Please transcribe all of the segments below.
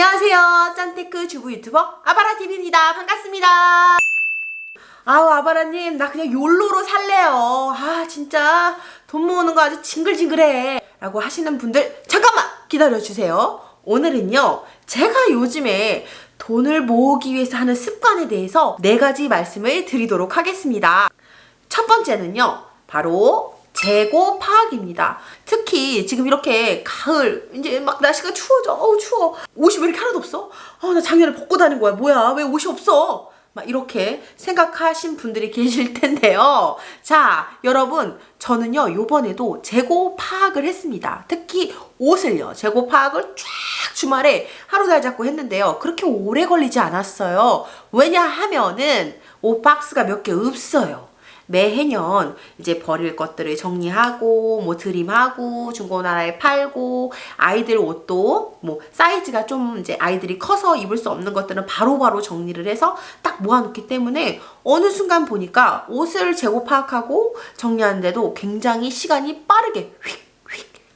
안녕하세요. 짠테크 주부 유튜버 아바라TV입니다. 반갑습니다. 아우, 아바라님, 나 그냥 욜로로 살래요. 아, 진짜 돈 모으는 거 아주 징글징글해. 라고 하시는 분들, 잠깐만! 기다려주세요. 오늘은요, 제가 요즘에 돈을 모으기 위해서 하는 습관에 대해서 네 가지 말씀을 드리도록 하겠습니다. 첫 번째는요, 바로 재고 파악입니다. 특히 지금 이렇게 가을, 이제 막 날씨가 추워져. 어우, 추워. 옷이 왜 이렇게 하나도 없어? 어, 나 작년에 벗고 다닌 거야. 뭐야? 왜 옷이 없어? 막 이렇게 생각하신 분들이 계실 텐데요. 자, 여러분, 저는요, 요번에도 재고 파악을 했습니다. 특히 옷을요, 재고 파악을 쫙 주말에 하루 날 잡고 했는데요. 그렇게 오래 걸리지 않았어요. 왜냐하면은 옷 박스가 몇 개 없어요. 매 해년 이제 버릴 것들을 정리하고 뭐 드림하고 중고나라에 팔고 아이들 옷도 뭐 사이즈가 좀 이제 아이들이 커서 입을 수 없는 것들은 바로바로 정리를 해서 딱 모아놓기 때문에 어느 순간 보니까 옷을 재고 파악하고 정리하는데도 굉장히 시간이 빠르게 휙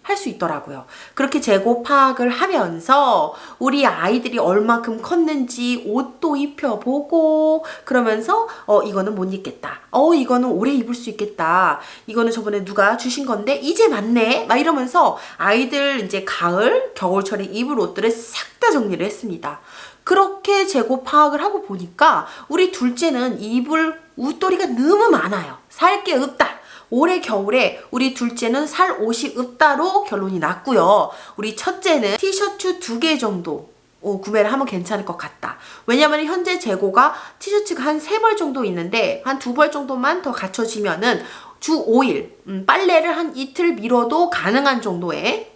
할 수 있더라고요. 그렇게 재고 파악을 하면서 우리 아이들이 얼마큼 컸는지 옷도 입혀보고 그러면서 어 이거는 못 입겠다. 어 이거는 오래 입을 수 있겠다. 이거는 저번에 누가 주신 건데 이제 맞네. 막 이러면서 아이들 이제 가을 겨울철에 입을 옷들을 싹 다 정리를 했습니다. 그렇게 재고 파악을 하고 보니까 우리 둘째는 입을 웃돌이가 너무 많아요. 살 게 없다. 올해 겨울에 우리 둘째는 살 옷이 없다로 결론이 났고요. 우리 첫째는 티셔츠 두 개 정도 어, 구매를 하면 괜찮을 것 같다. 왜냐면 현재 재고가 티셔츠가 한 세 벌 정도 있는데 한 두 벌 정도만 더 갖춰지면은 주 5일 음, 빨래를 한 이틀 미뤄도 가능한 정도의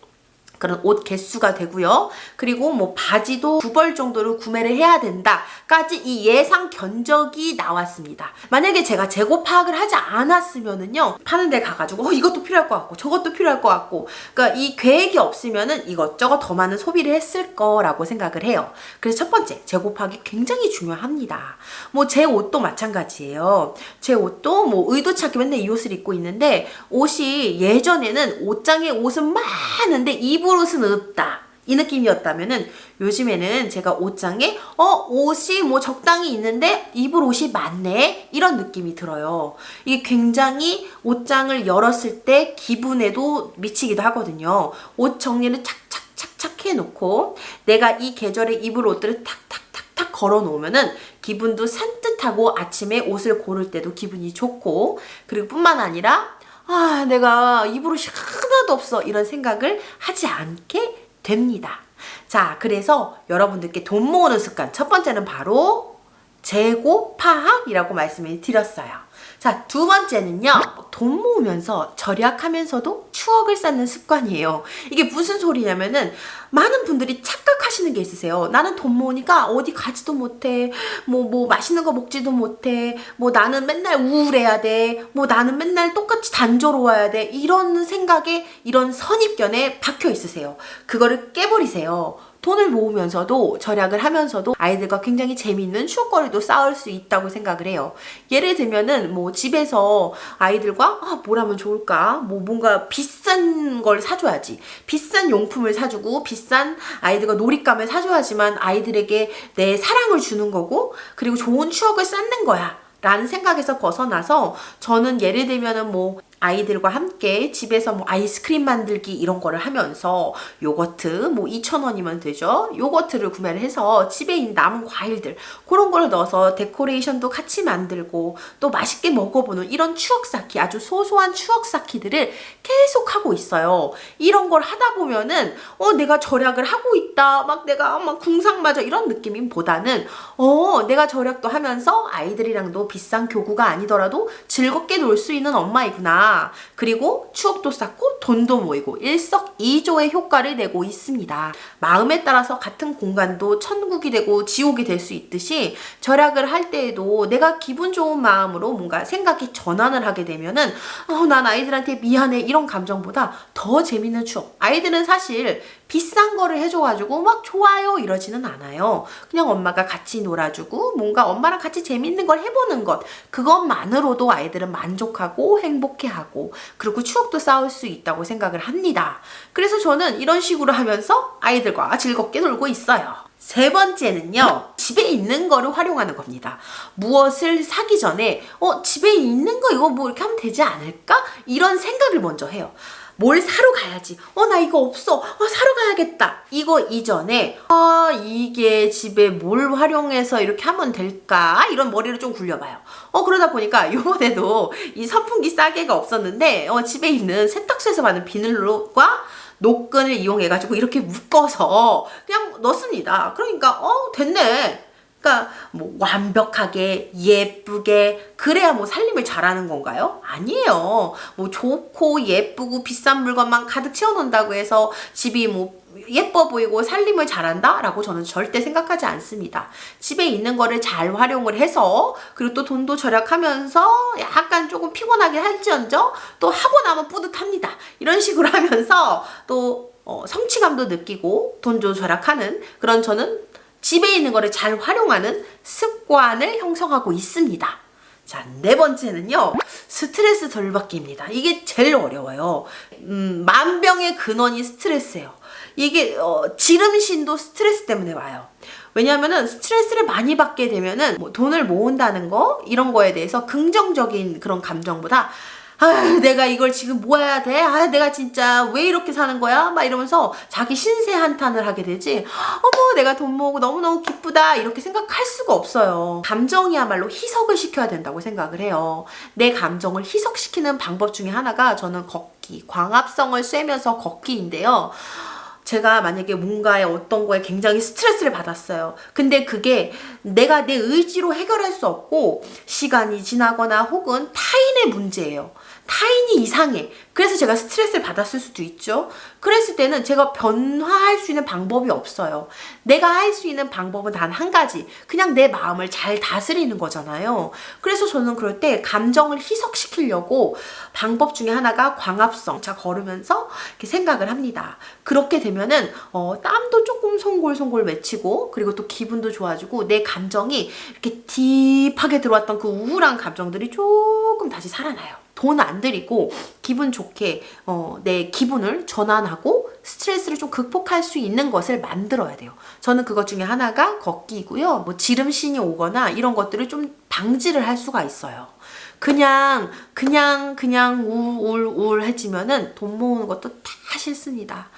그런 옷 개수가 되고요. 그리고 뭐 바지도 두 벌 정도를 구매를 해야 된다까지 이 예상 견적이 나왔습니다. 만약에 제가 재고 파악을 하지 않았으면은요. 파는 데 가가지고 어, 이것도 필요할 것 같고 저것도 필요할 것 같고 그러니까 이 계획이 없으면은 이것저것 더 많은 소비를 했을 거라고 생각을 해요. 그래서 첫 번째 재고 파악이 굉장히 중요합니다. 뭐 제 옷도 마찬가지예요. 제 옷도 뭐 의도치 않게 맨날 이 옷을 입고 있는데 옷이 예전에는 옷장에 옷은 많은데 입을 옷은 없다. 이 느낌이었다면은 요즘에는 제가 옷장에 어 옷이 뭐 적당히 있는데 입을 옷이 많네 이런 느낌이 들어요. 이게 굉장히 옷장을 열었을 때 기분에도 미치기도 하거든요. 옷 정리를 착착착착 해놓고 내가 이 계절에 입을 옷들을 탁탁탁탁 걸어 놓으면은 기분도 산뜻하고 아침에 옷을 고를 때도 기분이 좋고 그리고 뿐만 아니라 아 내가 옷이 하나도 없어 이런 생각을 하지 않게 됩니다. 자, 그래서 여러분들께 돈 모으는 습관 첫 번째는 바로 재고 파악이라고 말씀을 드렸어요. 자, 두 번째는요. 돈 모으면서 절약하면서도 추억을 쌓는 습관이에요. 이게 무슨 소리냐면은 많은 분들이 착각하시는 게 있으세요. 나는 돈 모으니까 어디 가지도 못해. 뭐, 뭐, 맛있는 거 먹지도 못해. 뭐, 나는 맨날 우울해야 돼. 뭐, 나는 맨날 똑같이 단조로워야 돼. 이런 생각에, 이런 선입견에 박혀 있으세요. 그거를 깨버리세요. 돈을 모으면서도 절약을 하면서도 아이들과 굉장히 재미있는 추억거리도 쌓을 수 있다고 생각을 해요. 예를 들면은 뭐 집에서 아이들과 아, 뭘 하면 좋을까? 뭐 뭔가 비싼 걸 사줘야지. 비싼 용품을 사주고 비싼 아이들과 놀잇감을 사줘야지만 아이들에게 내 사랑을 주는 거고 그리고 좋은 추억을 쌓는 거야. 라는 생각에서 벗어나서 저는 예를 들면은 뭐 아이들과 함께 집에서 뭐 아이스크림 만들기 이런 거를 하면서 요거트 뭐 2,000원이면 되죠. 요거트를 구매를 해서 집에 있는 남은 과일들 그런 걸 넣어서 데코레이션도 같이 만들고 또 맛있게 먹어보는 이런 추억 쌓기 아주 소소한 추억 쌓기들을 계속 하고 있어요. 이런 걸 하다 보면은 어 내가 절약을 하고 있다 막 내가 막 궁상 맞아 이런 느낌보다는 어 내가 절약도 하면서 아이들이랑도 비싼 교구가 아니더라도 즐겁게 놀 수 있는 엄마이구나. 그리고 추억도 쌓고 돈도 모이고 일석이조의 효과를 내고 있습니다. 마음에 따라서 같은 공간도 천국이 되고 지옥이 될 수 있듯이 절약을 할 때에도 내가 기분 좋은 마음으로 뭔가 생각이 전환을 하게 되면은 어, 난 아이들한테 미안해 이런 감정보다 더 재밌는 추억. 아이들은 사실 비싼 거를 해줘가지고 막 좋아요 이러지는 않아요. 그냥 엄마가 같이 놀아주고 뭔가 엄마랑 같이 재밌는 걸 해보는 것 그것만으로도 아이들은 만족하고 행복해 하고 그리고 추억도 쌓을 수 있다고 생각을 합니다. 그래서 저는 이런 식으로 하면서 아이들과 즐겁게 놀고 있어요. 세 번째는요, 집에 있는 거를 활용하는 겁니다. 무엇을 사기 전에, 어, 집에 있는 거 이거 뭐 이렇게 하면 되지 않을까? 이런 생각을 먼저 해요. 뭘 사러 가야지. 어, 나 이거 없어. 어, 사러 가야겠다. 이거 이전에, 아, 이게 집에 뭘 활용해서 이렇게 하면 될까? 이런 머리를 좀 굴려봐요. 어, 그러다 보니까 요번에도 이 선풍기 싸개가 없었는데, 어, 집에 있는 세탁소에서 받는 비닐로과 노끈을 이용해가지고 이렇게 묶어서 그냥 넣습니다. 그러니까, 어, 됐네. 그러니까 뭐 완벽하게 예쁘게 그래야 뭐 살림을 잘하는 건가요? 아니에요. 뭐 좋고 예쁘고 비싼 물건만 가득 채워놓는다고 해서 집이 뭐 예뻐 보이고 살림을 잘한다 라고 저는 절대 생각하지 않습니다. 집에 있는 거를 잘 활용을 해서 그리고 또 돈도 절약하면서 약간 조금 피곤하게 할지언정 또 하고 나면 뿌듯합니다. 이런 식으로 하면서 또 어, 성취감도 느끼고 돈도 절약하는 그런 저는 집에 있는 거를 잘 활용하는 습관을 형성하고 있습니다. 자, 네 번째는요, 스트레스 덜 받기입니다. 이게 제일 어려워요. 음, 만병의 근원이 스트레스예요. 이게, 어, 지름신도 스트레스 때문에 와요. 왜냐면은 스트레스를 많이 받게 되면은 뭐 돈을 모은다는 거, 이런 거에 대해서 긍정적인 그런 감정보다 아, 내가 이걸 지금 모아야 돼? 아, 내가 진짜 왜 이렇게 사는 거야? 막 이러면서 자기 신세 한탄을 하게 되지. 어머, 내가 돈 모으고 너무너무 기쁘다. 이렇게 생각할 수가 없어요. 감정이야말로 희석을 시켜야 된다고 생각을 해요. 내 감정을 희석시키는 방법 중에 하나가 저는 걷기, 광합성을 쐬면서 걷기인데요. 제가 만약에 뭔가에 어떤 거에 굉장히 스트레스를 받았어요. 근데 그게 내가 내 의지로 해결할 수 없고 시간이 지나거나 혹은 타인의 문제예요. 타인이 이상해. 그래서 제가 스트레스를 받았을 수도 있죠. 그랬을 때는 제가 변화할 수 있는 방법이 없어요. 내가 할 수 있는 방법은 단 한 가지. 그냥 내 마음을 잘 다스리는 거잖아요. 그래서 저는 그럴 때 감정을 희석시키려고 방법 중에 하나가 광합성. 자, 걸으면서 이렇게 생각을 합니다. 그렇게 되면은, 어, 땀도 조금 송골송골 맺히고, 그리고 또 기분도 좋아지고, 내 감정이 이렇게 딥하게 들어왔던 그 우울한 감정들이 조금 다시 살아나요. 돈 안 들이고 기분 좋게 어, 내 기분을 전환하고 스트레스를 좀 극복할 수 있는 것을 만들어야 돼요. 저는 그것 중에 하나가 걷기고요. 뭐 지름신이 오거나 이런 것들을 좀 방지를 할 수가 있어요. 그냥 그냥 그냥 우울우울해지면은 돈 모으는 것도 다 싫습니다.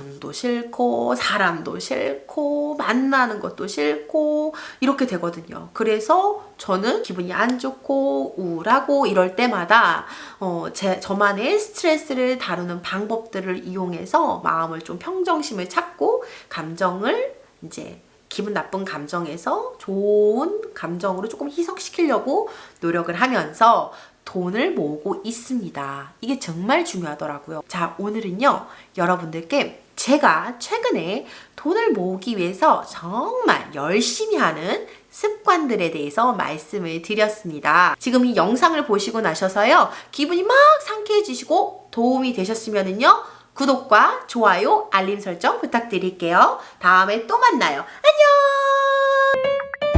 돈도 싫고 사람도 싫고 만나는 것도 싫고 이렇게 되거든요. 그래서 저는 기분이 안 좋고 우울하고 이럴 때마다 어, 제 저만의 스트레스를 다루는 방법들을 이용해서 마음을 좀 평정심을 찾고 감정을 이제 기분 나쁜 감정에서 좋은 감정으로 조금 희석시키려고 노력을 하면서 돈을 모으고 있습니다. 이게 정말 중요하더라고요. 자, 오늘은요, 여러분들께 제가 최근에 돈을 모으기 위해서 정말 열심히 하는 습관들에 대해서 말씀을 드렸습니다. 지금 이 영상을 보시고 나셔서요, 기분이 막 상쾌해지시고 도움이 되셨으면은요, 구독과 좋아요, 알림 설정 부탁드릴게요. 다음에 또 만나요. 안녕!